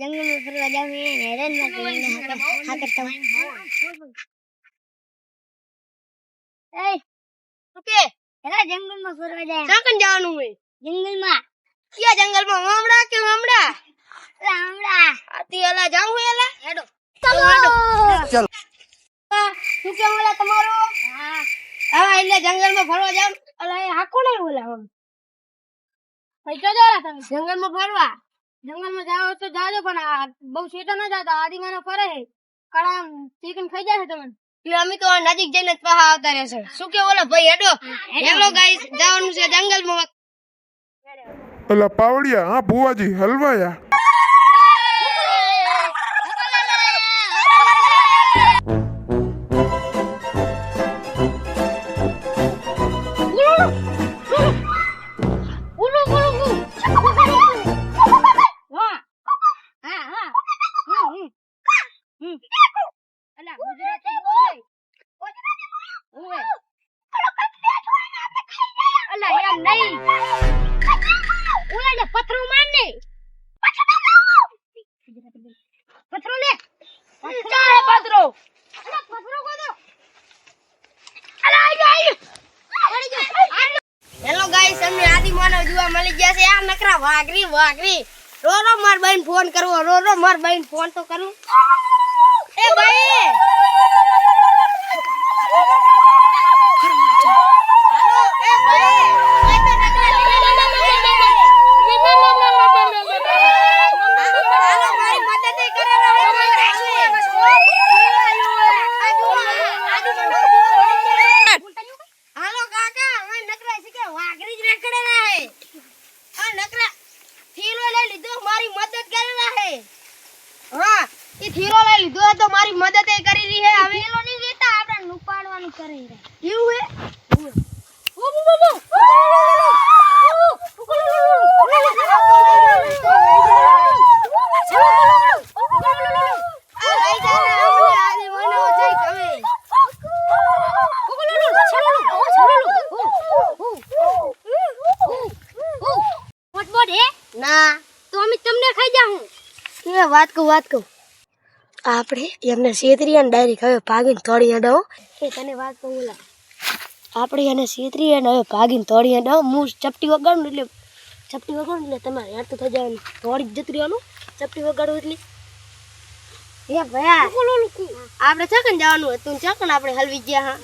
જંગલમાં ફરવા જાવ ને હેરાનમાં કરીને હા હા એ શું કે હેરા જંગલમાં ફરવા જાય. ચાકણ જવાનું હોય? જંગલમાં. ક્યાં જંગલમાં? હમણાં કે હમડા રામડા આથી એલા જાઉં હોય એલા હેડો. ચલો હા, શું કે ઓલા તમારો? હા. હવે એટલે જંગલમાં ફરવા જાવ અલા એ હાકો નહીં હમ આમ પૈસા જરા તમે? જંગલમાં ફરવા. જંગલમાં જાઓ તો જાજો પણ આ બહુ સીટો ના જાતા આદિમાનો ફરે છે કડા ચિકન ખાઈ જાય તમે એટલે અમે તો નજીક જઈને જ પાછા આવતા રહેશે શું કે ઓલા ભાઈ હેડો? હેલો ગાઈસ જવાનું છે જંગલમાં. અલા પાવડિયા હા ભુવાજી હલવાયા. પથરું માર ને. પથરો લે. ચાલે પથરો. અલા પથરો કોદો અલા આઈ આઈ હેલો ગાઈસ અમને આદિ માનવ જોવા મળી ગયા છે. આ નકરા વાઘરી વાઘરી. રો રો માર બહેન ફોન કરવો રો રો માર બહેન ફોન તો કરું. એ ભાઈ હાલો એ ભાઈ આ તો નકરા હાલો મારી મદદ કરે હાલો કાકા હવે નકરા છે કે વાઘરી જ રખડે રહે આ નકરા થીરો લઈ લીધો મારી મદદ કરી રહે હા એ થીરો લઈ લીધો તો મારી મદદ એ કરી રહી હે હવે એલો નહીં લેતા આપણે નુપાડવાનું કરી રહ્યા એવું હે ના તો અમે તમને ખાઈ જાઉં વાત કહું વાત કહું આપણે એમને છેતરી અને ડાયરેક્ટ હવે ભાગીને તોડી અડો એ તને વાત કહું ઓલા. આપણે એને છેતરી અને હવે ભાગીને તોડી અડો હું ચપટી વગાડું એટલે ચપટી વગાડું એટલે તમારે યાર તો થઈ જવાનું તોડી જતી રહેવાનું. ચપટી વગાડું એટલે. એ ભયા આપણે ચકન જવાનું હતું? ચકન આપણે હલવી ગયા હા?